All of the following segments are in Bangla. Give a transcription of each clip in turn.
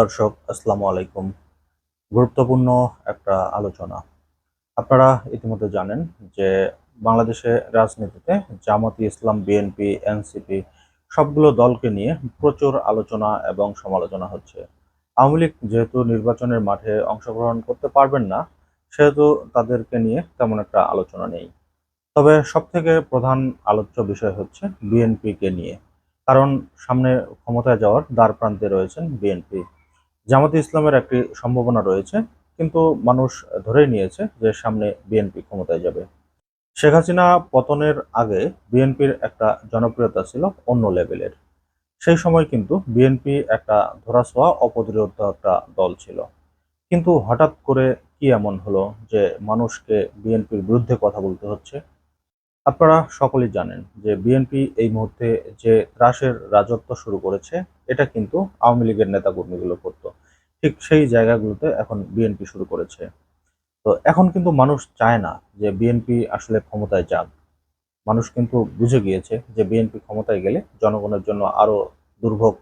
দর্শক, আসসালামু আলাইকুম। গুরুত্বপূর্ণ একটা আলোচনা। আপনারা ইতিমধ্যে জানেন যে বাংলাদেশে রাজনীতিতে জামাতি ইসলাম, বিএনপি, এনসিপি সবগুলো দলকে নিয়ে প্রচুর আলোচনা এবং সমালোচনা হচ্ছে। আওয়ামী লীগ যেহেতু নির্বাচনের মাঠে অংশগ্রহণ করতে পারবেন না, সেহেতু তাদেরকে নিয়ে তেমন একটা আলোচনা নেই। তবে সবথেকে প্রধান আলোচ্য বিষয় হচ্ছে বিএনপিকে নিয়ে। কারণ সামনে ক্ষমতায় যাওয়ার দ্বার প্রান্তে রয়েছেন বিএনপি। জামাতে ইসলামের একটি সম্ভাবনা রয়েছে, কিন্তু মানুষ ধরেই নিয়েছে যে সামনে বিএনপি ক্ষমতায় যাবে। শেখ হাসিনা পতনের আগে বিএনপির একটা জনপ্রিয়তা ছিল অন্য লেভেলের। সেই সময় কিন্তু বিএনপি একটা ধরাছোঁয়া অপ্রতিরোধ একটা দল ছিল। কিন্তু হঠাৎ করে কি এমন হলো যে মানুষকে বিএনপির বিরুদ্ধে কথা বলতে হচ্ছে? আপনারা সকলেই জানেন যে বিএনপি এই মুহূর্তে যে ত্রাসের রাজত্ব শুরু করেছে এটা কিন্তু আওয়ামী লীগের নেতাকর্মীগুলো করতো। ঠিক সেই জায়গাগুলোতে এখন বিএনপি শুরু করেছে। তো এখন কিন্তু মানুষ চায় না যে বিএনপি আসলে ক্ষমতায় যাক। মানুষ কিন্তু বুঝে গিয়েছে যে বিএনপি ক্ষমতায় গেলে জনগণের জন্য আরও দুর্ভোগ,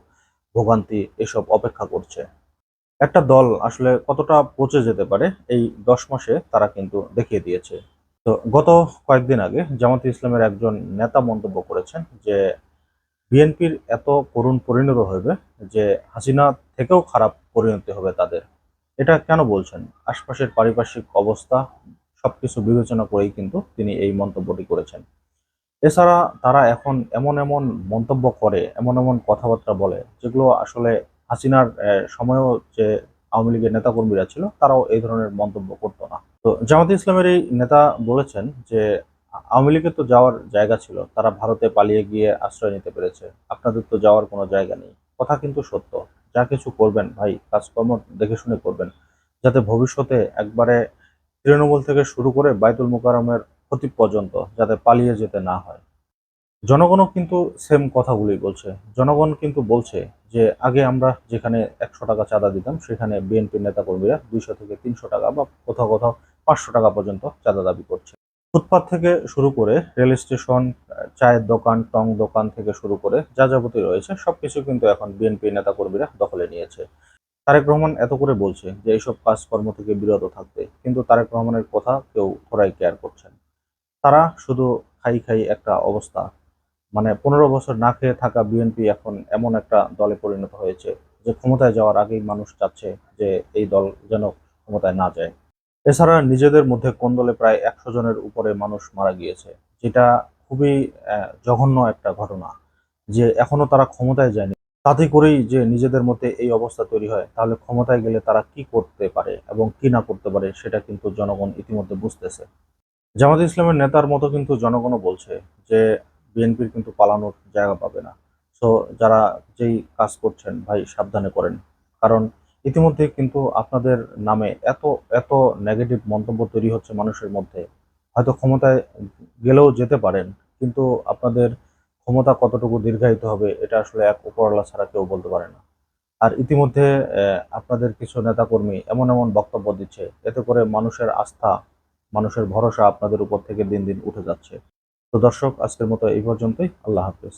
ভোগান্তি এসব অপেক্ষা করছে। একটা দল আসলে কতটা পচে যেতে পারে এই দশ মাসে তারা কিন্তু দেখিয়ে দিয়েছে। তো গত কয়েকদিন আগে জামাতে ইসলামের একজন নেতা মন্তব্য করেছেন যে বিএনপির এত করুণ পরিণত হবে যে হাসিনা থেকেও খারাপ পরিণতি হবে তাদের। এটা কেন বলছেন? আশপাশের পারিপার্শ্বিক অবস্থা, সবকিছু বিবেচনা করেই কিন্তু তিনি এই মন্তব্যটি করেছেন। এছাড়া তারা এখন এমন এমন মন্তব্য করে, এমন এমন কথাবার্তা বলে, যেগুলো আসলে হাসিনার সময়ও যে আওয়ামী লীগের নেতাকর্মীরা ছিল, তারাও এই ধরনের মন্তব্য করতো না। তো জামাতে ইসলামের এই নেতা বলেছেন যে আওয়ামী লীগের তো যাওয়ার জায়গা ছিল, তারা ভারতে পালিয়ে গিয়ে আশ্রয় নিতে পেরেছে। আপনাদের তো যাওয়ার কোনো জায়গা নেই। কথা কিন্তু সত্য। যা কিছু করবেন ভাই, কাজকর্ম দেখে শুনে করবেন, যাতে ভবিষ্যতে একবারে তৃণমূল থেকে শুরু করে বাইতুল মোকারমের ক্ষতি পর্যন্ত যাতে পালিয়ে যেতে না হয়। জনগণও কিন্তু সেম কথাগুলোই বলছে। জনগণ কিন্তু বলছে যে, আগে আমরা যেখানে একশো টাকা চাঁদা দিতাম, সেখানে বিএনপির নেতাকর্মীরা দুইশো থেকে তিনশো টাকা বা কোথাও কোথাও পাঁচশো টাকা পর্যন্ত চাঁদা দাবি করছে। ফুটপাত থেকে শুরু করে রেল স্টেশন, চায়ের দোকান, টং দোকান থেকে শুরু করে যা যাবতীয় রয়েছে, সবকিছু কিন্তু এখন বিএনপি নেতাকর্মীরা দখলে নিয়েছে। তারেক রহমান এত করে বলছে যে, এইসব কাজকর্ম থেকে বিরত থাকতে। কিন্তু তারেক রহমানের কথা কেউ থোড়াই কেয়ার করছেন। তারা শুধু খাই খাই একটা অবস্থা। মানে পনেরো বছর না খেয়ে থাকা বিএনপি এখন এমন একটা দলে পরিণত হয়েছে যে, ক্ষমতায় যাওয়ার আগেই মানুষ চাচ্ছে যে, এই দল যেন ক্ষমতায় না যায়। এছাড়া নিজেদের মধ্যে কোন্দলে প্রায় একশো জনের উপরে মানুষ মারা গিয়েছে, যেটা খুবই জঘন্য একটা ঘটনা, যে এখনও তারা ক্ষমতায় যায়নি। তাতে করেই যে নিজেদের মধ্যে এই অবস্থা তৈরি হয়, তাহলে ক্ষমতায় গেলে তারা কি করতে পারে এবং কি না করতে পারে, সেটা কিন্তু জনগণ ইতিমধ্যে বুঝতেছে। জামাত ইসলামের নেতার মতো কিন্তু জনগণও বলছে যে বিএনপির কিন্তু পালানোর জায়গা পাবে না। সো যারা যেই কাজ করছেন, ভাই, সাবধানে করেন। কারণ ইতিমধ্যে কিন্তু আপনাদের নামে এত এত নেগেটিভ মন্তব্য তৈরি হচ্ছে মানুষের মধ্যে। হয়তো ক্ষমতায় গেলেও যেতে পারেন, কিন্তু আপনাদের ক্ষমতা কতটুকু দীর্ঘায়িত হবে, এটা আসলে এক উপরওয়ালা ছাড়া কেউ বলতে পারে না। আর ইতিমধ্যে আপনাদের কিছু নেতাকর্মী এমন এমন বক্তব্য দিচ্ছে, এতে করে মানুষের আস্থা, মানুষের ভরসা আপনাদের উপর থেকে দিন দিন উঠে যাচ্ছে। তো দর্শক, আজকের মতো এই পর্যন্তই। আল্লাহ হাফেজ।